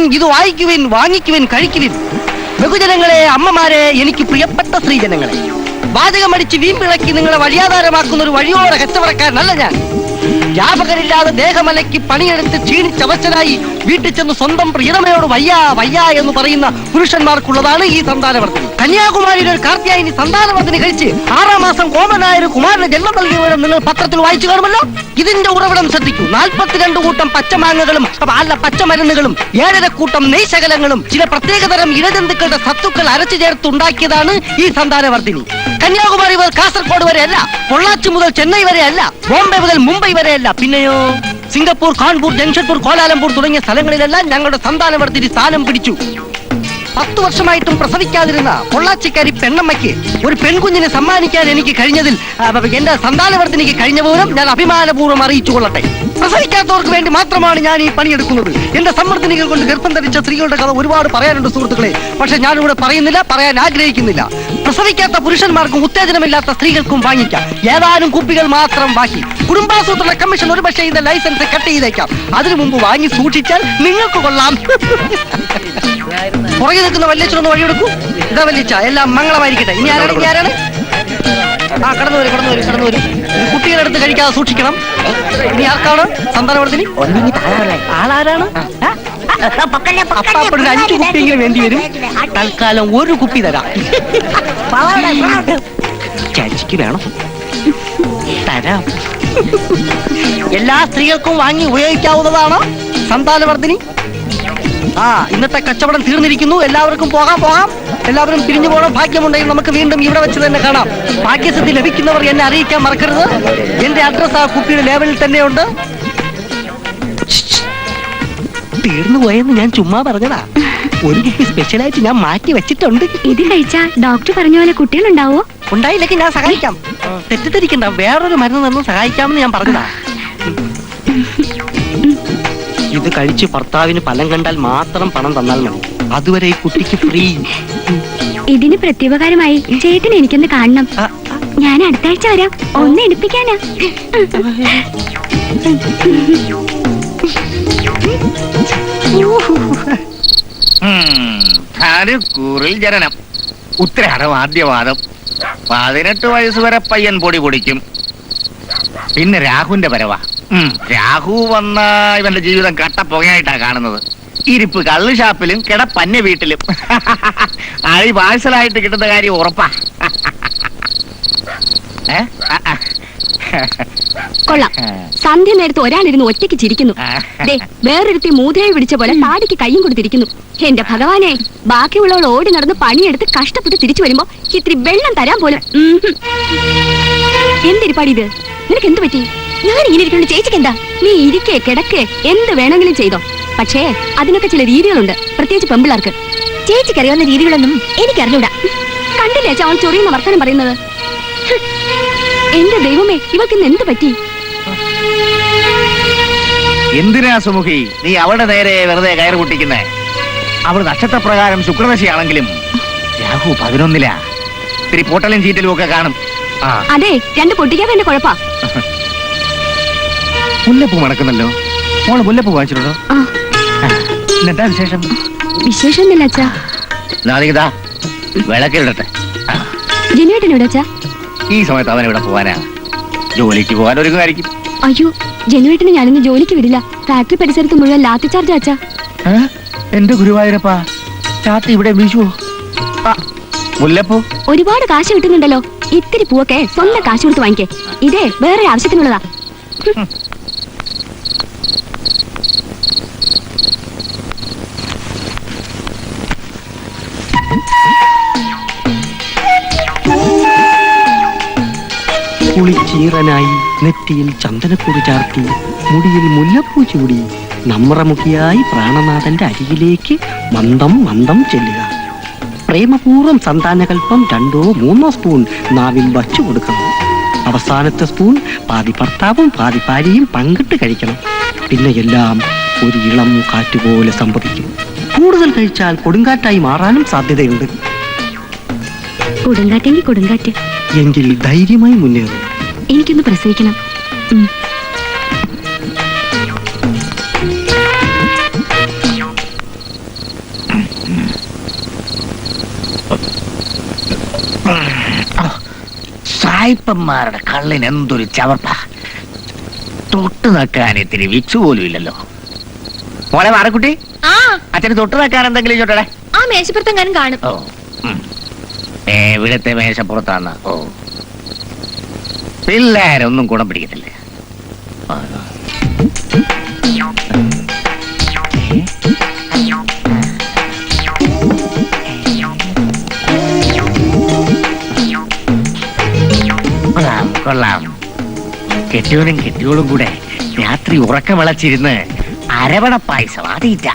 വാങ്ങിക്കുവിൻ ഇത് വായിക്കുവിൻ വാങ്ങിക്കുവിൻ കഴിക്കുവിൻ. ബഹുജനങ്ങളെ അമ്മമാരെ എനിക്ക് പ്രിയപ്പെട്ട സ്ത്രീജനങ്ങളെ വാചകമടിച്ച് വീമ്പിളക്കി നിങ്ങളെ വഴിയാധാരമാക്കുന്ന ഒരു വഴിയോര കച്ചവടക്കാരനല്ല ഞാൻ. വ്യാപകരില്ലാതെ ദേഹമലയ്ക്ക് പണിയെടുത്ത് ക്ഷീണിച്ചവശനായി വീട്ടിൽ ചെന്ന് സ്വന്തം പ്രിയതമയോട് വയ്യാ വയ്യാ എന്ന് പറയുന്ന പുരുഷന്മാർക്കുള്ളതാണ് ഈ സന്താനവർദ്ധനി കന്യാകുമാരിയുടെ ഒരു കാർത്തിയായിനി സന്താനവർദ്ധന കഴിച്ച് ആറാം മാസം കോമനായ ഒരു കുമാരന് ജന്മം നൽകിയവരും നിങ്ങൾ പത്രത്തിൽ വായിച്ചു കാണുമല്ലോ? ഇതിന്റെ ഉറവിടം ശ്രദ്ധിക്കൂ. നാൽപ്പത്തിരണ്ട് കൂട്ടം പച്ചമാങ്ങകളും അല്ല പച്ചമരുന്നുകളും ഏഴര കൂട്ടം നെയ്ശകലങ്ങളും ചില പ്രത്യേകതരം ഇഴജന്തുക്കളുടെ സത്തുക്കൾ അരച്ചു ചേർത്ത് ഉണ്ടാക്കിയതാണ് ഈ സന്താനവർദ്ധിനി. കന്യാകുമാരി മുതൽ കാസർഗോഡ് വരെയല്ല പൊള്ളാച്ചി മുതൽ ചെന്നൈ വരെയല്ല ബോംബെ മുതൽ മുംബൈ വരെയല്ല പിന്നെയോ? സിംഗപ്പൂർ കാൺപൂർ ജംഷഡ്പൂർ കോലാലംപൂർ തുടങ്ങിയ സ്ഥലങ്ങളിലെല്ലാം ഞങ്ങളുടെ സന്താനവർദ്ധിനി സ്ഥാനം പിടിച്ചു. പത്തു വർഷമായിട്ടും പ്രസവിക്കാതിരുന്ന പൊള്ളാച്ചിക്കാരി പെണ്ണമ്മയ്ക്ക് ഒരു പെൺകുഞ്ഞിനെ സമ്മാനിക്കാൻ എനിക്ക് കഴിഞ്ഞതിൽ എന്റെ സന്താനവർദ്ധനിക്ക് കഴിഞ്ഞ പോലും ഞാൻ അഭിമാനപൂർവം അറിയിച്ചു കൊള്ളട്ടെ. പ്രസവിക്കാത്തവർക്ക് വേണ്ടി മാത്രമാണ് ഞാൻ ഈ പണിയെടുക്കുന്നത്. എന്റെ സമ്മർദ്ദനികൾ കൊണ്ട് ഗർഭം ധരിച്ച സ്ത്രീകളുടെ കഥ ഒരുപാട് പറയാനുണ്ട് സുഹൃത്തുക്കളെ. പക്ഷെ ഞാനിവിടെ പറയുന്നില്ല പറയാൻ ആഗ്രഹിക്കുന്നില്ല. പ്രസവിക്കാത്ത പുരുഷന്മാർക്കും ഉത്തേജനമില്ലാത്ത സ്ത്രീകൾക്കും വാങ്ങിക്കാം. ഏതാനും കുപ്പികൾ മാത്രം വാങ്ങി കുടുംബാസൂത്രണ കമ്മീഷൻ ഒരു പക്ഷേ ഇതിന്റെ ലൈസൻസ് കട്ട് ചെയ്തേക്കാം. അതിനു മുമ്പ് വാങ്ങി സൂക്ഷിച്ചാൽ നിങ്ങൾക്ക് കൊള്ളാം. പുറകെ നിൽക്കുന്ന വല്യച്ഛനൊന്ന് വഴിയെടുക്കൂ. ഇതാ വല്യച്ഛ എല്ലാം മംഗളമായിരിക്കട്ടെ. ഇനി ആരാണ് ഇനി ആരാണ്? ആ കടന്നു വരും കടന്നു വരും കടന്നു വരും. കുട്ടികളെടുത്ത് കഴിക്കാതെ സൂക്ഷിക്കണം. ഇനി ആർക്കാണ് സന്താനവർത്തിനി ആളാരാണ്? അഞ്ചു കുപ്പിയെങ്കിലും വേണ്ടി വരും. തൽക്കാലം ഒരു കുപ്പി തരാം. ചാച്ചിക്ക് വേണം. തരാം. എല്ലാ സ്ത്രീകൾക്കും വാങ്ങി ഉപയോഗിക്കാവുന്നതാണ് സന്താനവർദ്ധിനി. ആ ഇന്നത്തെ കച്ചവടം തീർന്നിരിക്കുന്നു. എല്ലാവർക്കും പോകാം പോകാം. എല്ലാവരും പിരിഞ്ഞു പോകണം. ഭാഗ്യമുണ്ടെങ്കിൽ നമുക്ക് വീണ്ടും ഇവിടെ വെച്ച് തന്നെ കാണാം. ഭാഗ്യസിദ്ധി ലഭിക്കുന്നവർ എന്നെ അറിയിക്കാൻ മറക്കരുത്. എന്റെ അഡ്രസ് ആ കുപ്പിയുടെ ലേബലിൽ തന്നെയുണ്ട്. തീർന്നു പോയെന്ന് ഞാൻ ചുമ്മാ പറഞ്ഞതാ. ഒരു കുപ്പി സ്പെഷ്യലായിട്ട് ഞാൻ മാറ്റി വെച്ചിട്ടുണ്ട്. ഇത് കഴിച്ചാ ഡോക്ടർ പറഞ്ഞ പോലെ കുട്ടികളുണ്ടാവോ? ഉണ്ടായില്ലെങ്കിൽ ഞാൻ സഹായിക്കാം. തെറ്റിദ്ധരിക്കണ്ട. വേറൊരു മരുന്ന് തന്നു സഹായിക്കാമെന്ന് ഞാൻ പറഞ്ഞതാ. ഇത് കഴിച്ച് ഭർത്താവിന് ഫലം കണ്ടാൽ മാത്രം പണം തന്നാൽ മതി. അതുവരെ ഈ കുട്ടിക്ക് ഫ്രീ ഇതിന് പ്രത്യുപകാരമായി ചേട്ടൻ എനിക്കൊന്ന് കാണണം. ഞാൻ അടുത്ത ആഴ്ച വരാം. ഒന്ന് എടുപ്പിക്കാനാ കൂറിൽ ജനനം. ഉത്തരാടം ആദ്യവാദം. പതിനെട്ട് വയസ്സ് വരെ പയ്യൻ പൊടി പൊടിക്കും. പിന്നെ രാഹുന്റെ പരവ രാഹു വന്ന ഇവന്റെ ജീവിതം കട്ടപ്പുകയായിട്ടാ കാണുന്നത്. ഇരിപ്പ് കള്ളു ഷാപ്പിലും കിടപ്പന്യ വീട്ടിലും. അഴി പാഴ്സലായിട്ട് കിട്ടുന്ന കാര്യം ഉറപ്പാ. കൊള്ളാം. സന്ധ്യ നേരത്ത് ഒരാളിരുന്ന് ഒറ്റയ്ക്ക് ചിരിക്കുന്നു. ദേ വേറൊരുത്തി മൂതയെ പിടിച്ച പോലെ താടിക്ക് കയ്യും കൊടുത്തിരിക്കുന്നു. എന്റെ ഭഗവാനെ ബാക്കിയുള്ളവൾ ഓടി നടന്ന് പണിയെടുത്ത് കഷ്ടപ്പെട്ട് തിരിച്ചു വരുമ്പോ ഇത്തിരി വെള്ളം തരാൻ പോലും. എന്തിരിപ്പാടി ഇത്? നിനക്ക് എന്ത് പറ്റി? ഞാൻ ഇങ്ങനെ ഇരിക്കുന്ന ചേച്ചിക്ക് എന്താ? നീ ഇരിക്കേ കിടക്കേ എന്ത് വേണമെങ്കിലും ചെയ്തോ. പക്ഷേ അതിനൊക്കെ ചില രീതികളുണ്ട്. പ്രത്യേകിച്ച് പെമ്പിള്ളാർക്ക്. ചേച്ചിക്ക് അറിയാവുന്ന രീതികളൊന്നും എനിക്കറിഞ്ഞൂടാ. കണ്ടില്ലേ അവൾ ചൊറിയുന്ന വർത്തനം പറയുന്നത്. എന്റെ ദൈവമേ ഇവൾക്ക് ഇന്ന് എന്ത് പറ്റി? എന്തിനാ സുമുഖി? നീ അവളുടെ നേരെ വെറുതെ കയറി പൊട്ടിക്കുന്നേ? അവൾ നക്ഷത്രപ്രകാരം ശുക്രദശയാണെങ്കിലും രാഹു പതിനൊന്നിലാ. ഇത്തിരി പൊട്ടലും ചീറ്റലും ഒക്കെ കാണും. അതെ രണ്ട് പൊട്ടിക്കാൻ വേണ്ട കുഴപ്പാ. മുല്ലപ്പൂ മണക്കുന്നല്ലോ. മോൾ മുല്ലപ്പൂ വാങ്ങിച്ചിട്ടുണ്ടോ? ആ. എന്താ വിശേഷം? വിശേഷമൊന്നുമില്ല അച്ഛാ. നാദികതാ വിളക്കിലിടട്ടെ ആ, ഇവിടെ അച്ഛാ? ഈ സമയത്ത് അവൻ ഇവിടെ പോവാനാ. ജോലിക്ക് പോകാൻ ഒരുങ്ങുമായിരിക്കും. അയ്യോ ജനുവേട്ടന് ഞാനിന്ന് ജോലിക്ക് വിടില്ല. ഫാക്ടറി പരിസരത്ത് മുഴുവൻ ലാത്തി ചാർജ് അച്ഛാ. എന്റെ ഗുരുവായൂരപ്പാ? ചാത്തി ഇവിടെ വീശുവോ? ആ, മുല്ലപ്പൂ? ഒരുപാട് കാശ് കിട്ടുന്നുണ്ടല്ലോ. ഇത്തിരി പൂവൊക്കെ സ്വന്തം കാശ് കൊടുത്ത് വാങ്ങിക്കേ. ഇതേ വേറെ ആവശ്യത്തിനുള്ളതാ. കുളിച്ചീറനായി നെറ്റിയിൽ ചന്ദനക്കൂട് ചാർത്തി മുടിയിൽ മുല്ലപ്പൂ ചൂടി നമ്മറമുഖിയായി പ്രാണനാഥന്റെ അരികിലേക്ക് മന്ദം മന്ദം ചെല്ലുക. പ്രേമപൂർവം സന്താനകൽപ്പം രണ്ടോ മൂന്നോ സ്പൂൺ നാവിൽ വച്ചു കൊടുക്കണം. അവസാനത്തെ സ്പൂൺ പാതി ഭർത്താവും പാതി ഭാര്യയും പങ്കിട്ട് കഴിക്കണം. പിന്നെ എല്ലാം ഒരു ഇളം കാറ്റുപോലെ സംഭവിക്കും. കൂടുതൽ കഴിച്ചാൽ കൊടുങ്കാറ്റായി മാറാനും സാധ്യതയുണ്ട്. കൊടുങ്കാറ്റെങ്കിൽ കൊടുങ്കാറ്റ്. എങ്കിൽ ധൈര്യമായി മുന്നേറും. എനിക്കൊന്ന് പ്രസവിക്കണം. സായിപ്പന്മാരുടെ കള്ളിന് എന്തൊരു ചവർപ്പ. തൊട്ട് നക്കാൻ ഇത്തിരി വിച്ചു പോലും ഇല്ലല്ലോ. മോളെ മാറക്കുട്ടി ആ. അച്ഛന് തൊട്ട് നക്കാൻ എന്തെങ്കിലും ചോട്ടെ ആ മേശപ്പുറത്തെങ്ങാനും കാണും. ഓ ഏ, ഇവിടത്തെ മേശപ്പുറത്താണ് ഓ. പിള്ളേരൊന്നും ഗുണം പിടിക്കത്തില്ല. കൊള്ളാം കെട്ടിയോളും കെട്ടിയോളും കൂടെ രാത്രി ഉറക്കം വിളച്ചിരുന്ന് അരവണ പായസം അതീറ്റ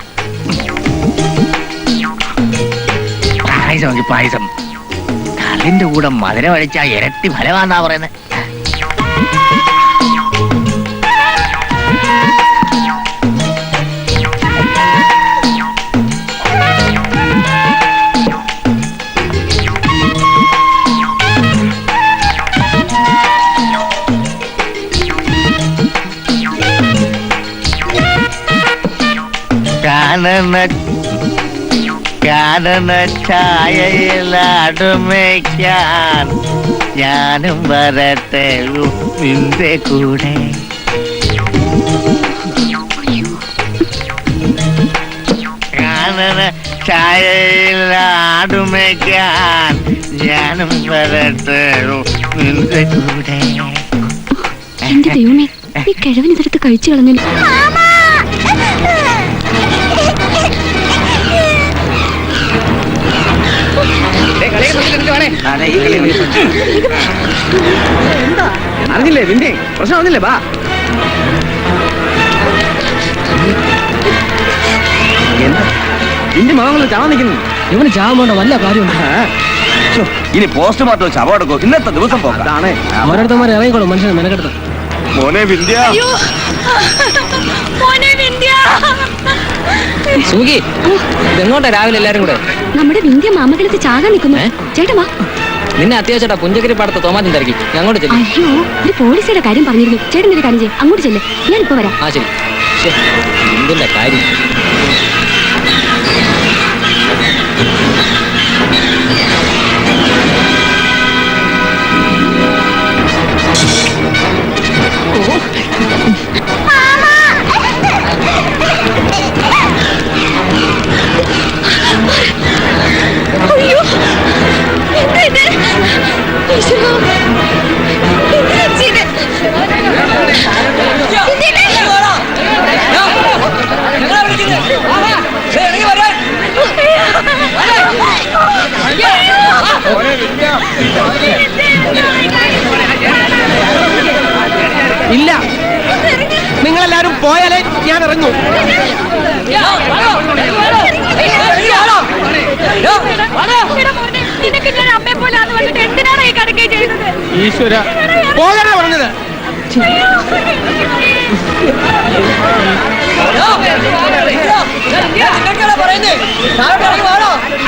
പായസം പായസം. കള്ളിന്റെ കൂടെ മധുരം അടിച്ചാ ഇരട്ടി ഫലമാന്നാ പറയുന്നത് കാനന കാനന അടുമയ്ക്കാൻ ഞാനും വരട്ടെ നിന്റെ കൂടെ. കാനന ആടുമയ്ക്കാൻ ഞാനും വരട്ടെ നിന്റെ കൂടെ. എന്റെ ദൈവമേ ഈ കിഴവൻ ഇതെടുത്ത് കഴിച്ചു കളഞ്ഞു അറിഞ്ഞില്ലേ നിന്റെ പ്രശ്നം അറിഞ്ഞില്ലേ? ബാ നിന്റെ മകങ്ങൾ ചാവാൻ നിൽക്കുന്നു. ഇവന് ചാവാൻ വേണ്ട വല്ല കാര്യമുണ്ട്? ഇനി പോസ്റ്റ്മോർട്ടം ശവം എടുക്കും ഇന്നത്തെ ദിവസം പോകാണ് ഓരോരുത്തന്മാരെ ഇറങ്ങിക്കോളും മനുഷ്യനെ മെനക്കെടുത്ത്. മോനെ വിദ്യ മോനെ വിന്ധ്യ. സുഖി ഇതെങ്ങോട്ടാ രാവിലെ എല്ലാരും കൂടെ. നമ്മുടെ വിന്ധ്യ മാമകളത്ത് ചാകാൻ നിൽക്കുന്നു. ചേട്ടമാ ചേട്ടാ വാ. നിന്നെ അത്യാവശ്യമായിട്ടാ പുഞ്ചക്കരി പാടത്ത് തോമാറ്റം തിരക്കി. അങ്ങോട്ട് ചെല്ലു. അയ്യോ ഒരു പോലീസുടെ കാര്യം പറഞ്ഞിരുന്നു. ചേട്ടൻ ഒരു കാര്യം ചെയ്യും. അങ്ങോട്ട് ചെല്ലേ. ഞാൻ ഇപ്പൊ വരാം. ആ ശരി. എന്തിന്റെ കാര്യം? അയ്യോ ഈശ്വര. പറഞ്ഞത്.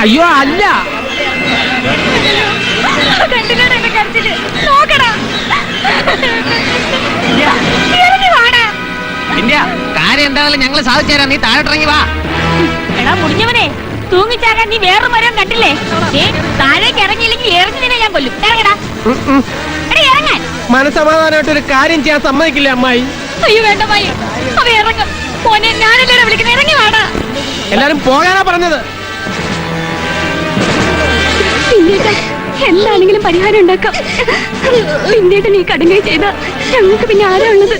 അയ്യോ അല്ല. കാര്യം എന്താണെങ്കിലും ഞങ്ങൾ സാധിച്ചു തരാം. നീ താഴെ ഇറങ്ങി വാ. എടാ മുടിഞ്ഞവനെ തൂങ്ങിച്ചാകാൻ നീ വേറൊരു മരം കണ്ടില്ലേ? ഏ താഴേക്ക് ഇറങ്ങിയില്ലെങ്കിൽ എറിഞ്ഞതിനെ ഞാൻ കൊല്ലും. ഇറങ്ങടാ എടാ ഇറങ്ങാൻ. മനസമാധാനമായിട്ട് ഒരു കാര്യം ചെയ്യാൻ സമ്മതിക്കില്ല അമ്മായി? അയ്യോ വേണ്ട മായി അവ ഇറങ്ങും. മോനെ ഞാനല്ലേ വിളിക്കുന്നത് ഇറങ്ങി വാടാ എല്ലാരും പോകാനാ പറഞ്ഞത്. പിന്നീട് എന്താണെങ്കിലും പരിഹാരം ഉണ്ടാക്കാം. പിന്നീട്ട് നീ കടുങ്ങി ചെയ്ത. ഞങ്ങൾക്ക് പിന്നെ ആരാ ഉള്ളത്?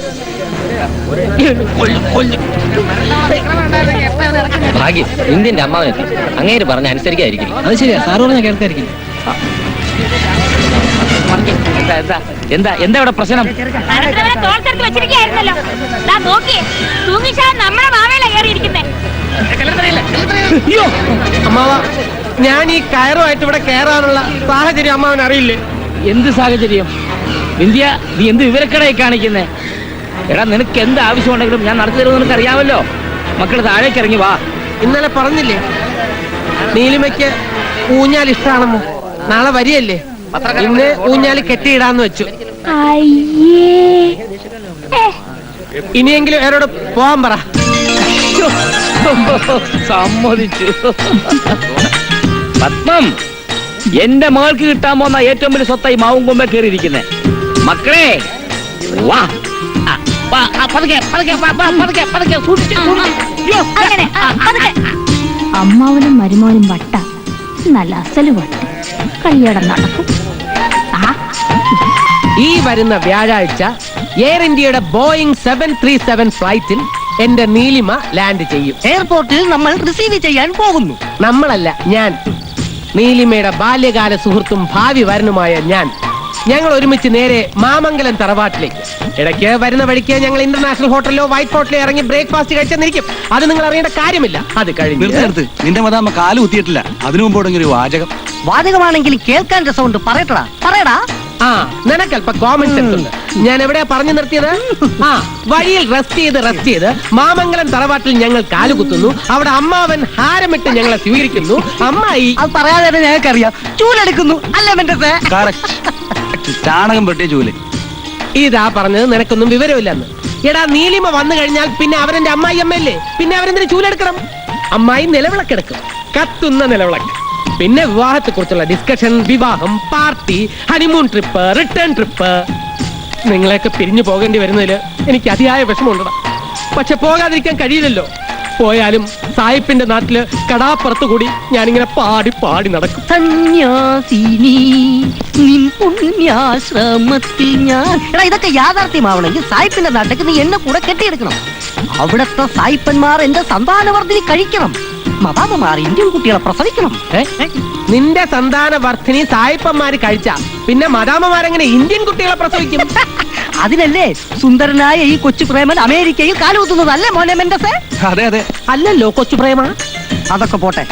ഭാഗ്യം. ഇന്ത്യന്റെ അമ്മാവനെത്തി അങ്ങേര് പറഞ്ഞ അനുസരിക്കായിരിക്കും അത് ശരിയാ. സാറ് പറഞ്ഞ കേൾക്കായിരിക്കും എന്താ എന്താ ഇവിടെ പ്രശ്നം? തോർത്തെടുത്ത് വെച്ചിരിക്കുകയായിരുന്നല്ലോ. നോക്കിയേ തൂങ്ങിച്ചാൻ നമ്മുടെ മാവേല കയറിയിരിക്കുന്നേ. അയ്യോ അമ്മാവ ഞാൻ ഈ കയറുമായിട്ട് ഇവിടെ കയറാനുള്ള സാഹചര്യം അമ്മാവൻ അറിയില്ലേ എന്ത് സാഹചര്യം? ഇന്ത്യ നീ എന്ത് വിവരക്കടയെ കാണിക്കുന്നേ? എടാ നിനക്ക് എന്ത് ആവശ്യമുണ്ടെങ്കിലും ഞാൻ നടത്തി തരുമെന്ന് നിനക്ക് അറിയാമല്ലോ. മക്കൾ താഴേക്ക് ഇറങ്ങി വാ. ഇന്നലെ പറഞ്ഞില്ലേ? നീലിമയ്ക്ക് ഊഞ്ഞാൽ ഇഷ്ടാണെന്ന്. നാളെ വരികയല്ലേ? ഇന്ന് ഊഞ്ഞാൽ കെട്ടിയിടാന്ന് വെച്ചു. അയ്യേ. ഇനിയെങ്കിലും അവരോട് പോവാൻ പറ. സമ്മതിച്ചു. പത്മം എന്റെ മകൾക്ക് കിട്ടാൻ പോകുന്ന ഏറ്റവും വലിയ സ്വത്തായി മാവും കൊമ്പേ കയറിയിരിക്കുന്നത് മക്കളെ വാ. പതുക്കെ, പതുക്കെ, പതുക്കെ, പതുക്കെ, സൂക്ഷിച്ച്. അമ്മാവനും മരുമോനും വട്ട. നല്ല അസൽ വട്ട. കല്യാണം നടക്കും. ആ. ഈ വരുന്ന വ്യാഴാഴ്ച എയർ ഇന്ത്യയുടെ ബോയിങ് സെവൻ ത്രീ സെവൻ ഫ്ലൈറ്റിൽ എന്റെ നീലിമ ലാൻഡ് ചെയ്യും. എയർപോർട്ടിൽ നമ്മൾ റിസീവ് ചെയ്യാൻ പോകുന്നു. നമ്മളല്ല ഞാൻ. നീലിമയുടെ ബാല്യകാല സുഹൃത്തും ഭാവി വരനുമായ ഞാൻ. ഞങ്ങൾ ഒരുമിച്ച് നേരെ മാമംഗലം തറവാട്ടിലേക്ക്. ഇടയ്ക്ക് വരുന്ന വഴിക്ക് ഞങ്ങൾ ഇന്റർനാഷണൽ ഹോട്ടലിലോ വൈറ്റ് ഹോട്ടലിലോ ഇറങ്ങി ബ്രേക്ക്ഫാസ്റ്റ് കഴിച്ചെന്നിരിക്കും അത് നിങ്ങൾ അറിയേണ്ട കാര്യമില്ല. അത് കഴിഞ്ഞ് നിർത്ത് നിന്റെ മതാമ്മ കാൽ കുത്തിയിട്ടില്ല. അതിനു മുമ്പ് തുടങ്ങിയ ഒരു വാചകം. വാചകമാണെങ്കിൽ കേൾക്കാൻ രസമുണ്ട്. പറയട്ടടാ. പറയടാ. ആ നിനക്കല്പ കോമൺ സെൻസ് ഉണ്ട്. ഞാൻ എവിടെയാ പറഞ്ഞു നിർത്തിയത്? ആ വഴിയിൽ റെസ്റ്റ് ചെയ്ത് റെസ്റ്റ് ചെയ്ത് മാമംഗലം തറവാട്ടിൽ ഞങ്ങൾ കാലുകുത്തുന്നു അവിടെ അമ്മാവൻ ഹാരമിട്ട് ഞങ്ങളെ സ്വീകരിക്കുന്നു. അമ്മായി അത് പറയാതെ തന്നെ ഞങ്ങൾക്കറിയാം. ചൂലെടുക്കുന്നു. അല്ലേ മെന്റെ കറക്റ്റ് ചാണകം പെട്ടിയ ചൂൽ. ഇതാ പറഞ്ഞത് നിനക്കൊന്നും വിവരമില്ലെന്ന്. എടാ നീലിമ വന്നു കഴിഞ്ഞാൽ പിന്നെ അവരെന്റെ അമ്മായി അമ്മയല്ലേ? പിന്നെ അവരെന്തിനു ചൂലെടുക്കണം? അമ്മായി നിലവിളക്കെടുക്കും കത്തുന്ന നിലവിളക്ക്. പിന്നെ വിവാഹത്തെ കുറിച്ചുള്ള ഡിസ്കഷൻ വിവാഹം party honeymoon trip return trip നിങ്ങളെയൊക്കെ പിരിഞ്ഞു പോകേണ്ടി വരുന്നതിൽ എനിക്ക് അതിയായ വിഷമമുണ്ടടാ. പക്ഷെ പോകാതിരിക്കാൻ കഴിയില്ലല്ലോ. പോയാലും സായിപ്പിന്റെ നാട്ടിൽ കടാപ്പുറത്ത് കൂടി ഞാനിങ്ങനെ പാടി പാടി നടക്കും. സന്യാസിനി നിൻ പുണ്യാശ്രമത്തിൽ ഞാൻ എടാ ഇതൊക്കെ യാഥാർത്ഥ്യമാവണമെങ്കിൽ സായിപ്പിന്റെ നാട്ടിലേക്ക് നീ എന്നെ കൂടെ കെട്ടിയെടുക്കണം. അവിടത്തെ സായിപ്പന്മാർ എന്റെ സന്താനവർദ്ധിനി കഴിക്കണം. മതാമമാർ ഇന്ത്യൻ കുട്ടികളെ പ്രസവിക്കണം. നിന്റെ സന്താന വർദ്ധിനി സായിപ്പന്മാര് കഴിച്ച പിന്നെ മദാമമാരെങ്ങനെ ഇന്ത്യൻ കുട്ടികളെ പ്രസവിക്കും? അതിനല്ലേ സുന്ദരനായ ഈ കൊച്ചു പ്രേമൻ അമേരിക്കയിൽ കാലുകുത്തുന്നത് അല്ലേ മോനെ മെൻഡസേ? അതെ അതെ. അല്ലല്ലോ കൊച്ചു പ്രേമ. അതൊക്കെ പോട്ടെ.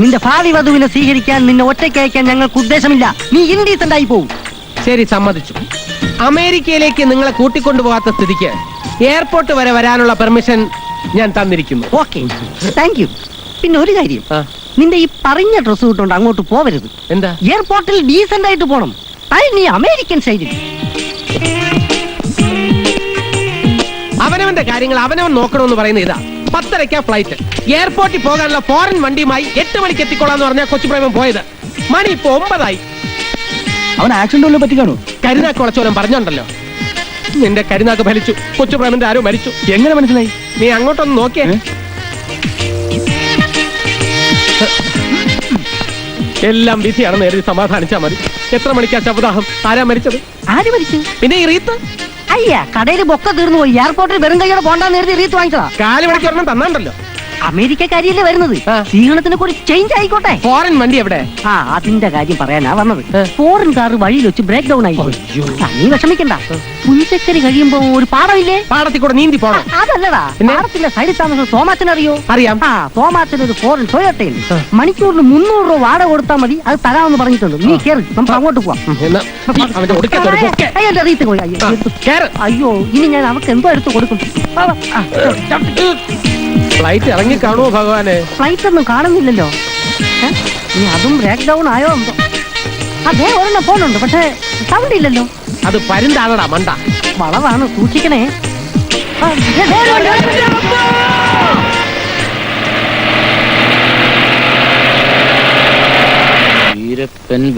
നിന്റെ ഭാവി വധുവിനെ സ്വീകരിക്കാൻ നിന്നെ ഒറ്റയ്ക്ക് അയക്കാൻ ഞങ്ങൾക്ക് ഉദ്ദേശമില്ല. നീ ഇൻഡീസെന്റ് ആയി പോവും. ശരി സമ്മതിച്ചു. അമേരിക്കയിലേക്ക് നിങ്ങളെ കൂട്ടിക്കൊണ്ടുപോകാത്ത സ്ഥിതിക്ക് എയർപോർട്ട് വരെ വരാനുള്ള പെർമിഷൻ ഞാൻ തന്നിരിക്കുന്നു. ഓക്കെ. താങ്ക് യു പിന്നെ ഒരു കാര്യം. ആ, നിന്റെ ഈ പറഞ്ഞ ഡ്രസ് ഇട്ടുകൊണ്ട് അങ്ങോട്ട് പോവരുത്. എന്താ? എയർപോർട്ടിൽ ഡീസെന്റ് ആയിട്ട് പോണം. അത് നീ അമേരിക്കൻ ശൈലി. അവനവന്റെ കാര്യങ്ങൾ അവനവൻ നോക്കണമെന്ന് പറയുന്ന ഇതാ. പത്തരയ്ക്കാ ഫ്ലൈറ്റ് എയർപോർട്ടിൽ പോകാനുള്ള ഫോറിൻ വണ്ടിയുമായി എട്ട് മണിക്ക് എത്തിക്കൊള്ളാന്ന് പറഞ്ഞ കൊച്ചു പ്രേമം പോയത്. മണി ഇപ്പൊ ഒമ്പതായി. അവൻ ആക്സിഡന്റ് വല്ലതും പറ്റി കാണൂ കരുനാക്ക് വളച്ചോലം പറഞ്ഞോണ്ടല്ലോ. നിന്റെ കരുനാക്ക് ഫലിച്ചു. കൊച്ചു പ്രേമന്റെ ആരോ മരിച്ചു. എങ്ങനെ മനസ്സിലായി? നീ അങ്ങോട്ടൊന്ന് നോക്കിയേ. എല്ലാം വിധിയാണെന്ന് എഴുതി സമാധാനിച്ചാ മതി. എത്ര മണിക്കാ ശബ്ദാഹം ആരാ മരിച്ചത്? ആര് മരിച്ചു? പിന്നെ ഈ റീത്ത്? അയ്യ കടയിൽ ബൊക്ക തീർന്നു പോയി. എയർപോർട്ടിൽ വെറും കൈയോടെ പോണ്ടാന്ന് എഴുതി റീത്ത് വാങ്ങിച്ചതാ. കാൽ തന്നാണ്ടല്ലോ. അമേരിക്കക്കാരിയല്ലേ വരുന്നത്? ആ. സ്വീകരണത്തിനെ കൂടി ചേഞ്ച് ആയിക്കോട്ടെ. ഫോറിൻ വണ്ടി എവിടെ? ആ അതിന്റെ കാര്യം പറയാനാ വന്നത്. ഏ. ഫോറിൻ കാർ വഴിയിൽ വെച്ച് ബ്രേക്ക് ഡൗൺ ആയി. പോയി. ആ, നീ വിഷമിക്കണ്ട പുഞ്ചക്കരി കഴിയുമ്പോ ഒരു പാടമില്ലേ? പാടത്തിൽ കൂടെ നീന്തി പോണം. അതല്ലടാ. പിന്നെ? പാടത്തിന്റെ സൈഡിൽ താമസം സോമാച്ചൻ അറിയോ. അറിയാം ആ സോമാച്ചൻ ഒരു ഫോറിൻ ടൊയോട്ടയിൽ ആ. മണിക്കൂറിന് മുന്നൂറ് രൂപ വാടക കൊടുത്താൽ മതി. അത് തരാമെന്ന് പറഞ്ഞിട്ടുണ്ട്. നീ കേറി. നമുക്ക് അങ്ങോട്ട് പോവാം. എന്നാ. ഈ അവന്റെ ഒടുക്കത്തെ ഒരു ബൊക്കെ. അയ്യോ, എന്റെ റീത്ത് പോയി. അയ്യോ, ആ. കേറ്. അയ്യോ ഇനി ഞാൻ അവർക്ക് എന്തോ എടുത്ത് കൊടുക്കും. വാ, വാ. ആ. ഫ്ലൈറ്റ് ഇറങ്ങി കാണുമോ ഭഗവാനെ? ഫ്ലൈറ്റ് ഒന്നും കാണുന്നില്ലല്ലോ. ഏ? ഇനി അതും ബ്രേക്ക് ഡൗൺ ആയോ എന്തോ? അതേ ഒരെണ്ണം ഫോണുണ്ട് പക്ഷേ സൗണ്ട് ഇല്ലല്ലോ. അത് പരുന്താണടാ മണ്ട. വളവാണ് സൂക്ഷിക്കണേ. ആ, ദേ, ദേ, ദേ, ദേ. വീരപ്പൻ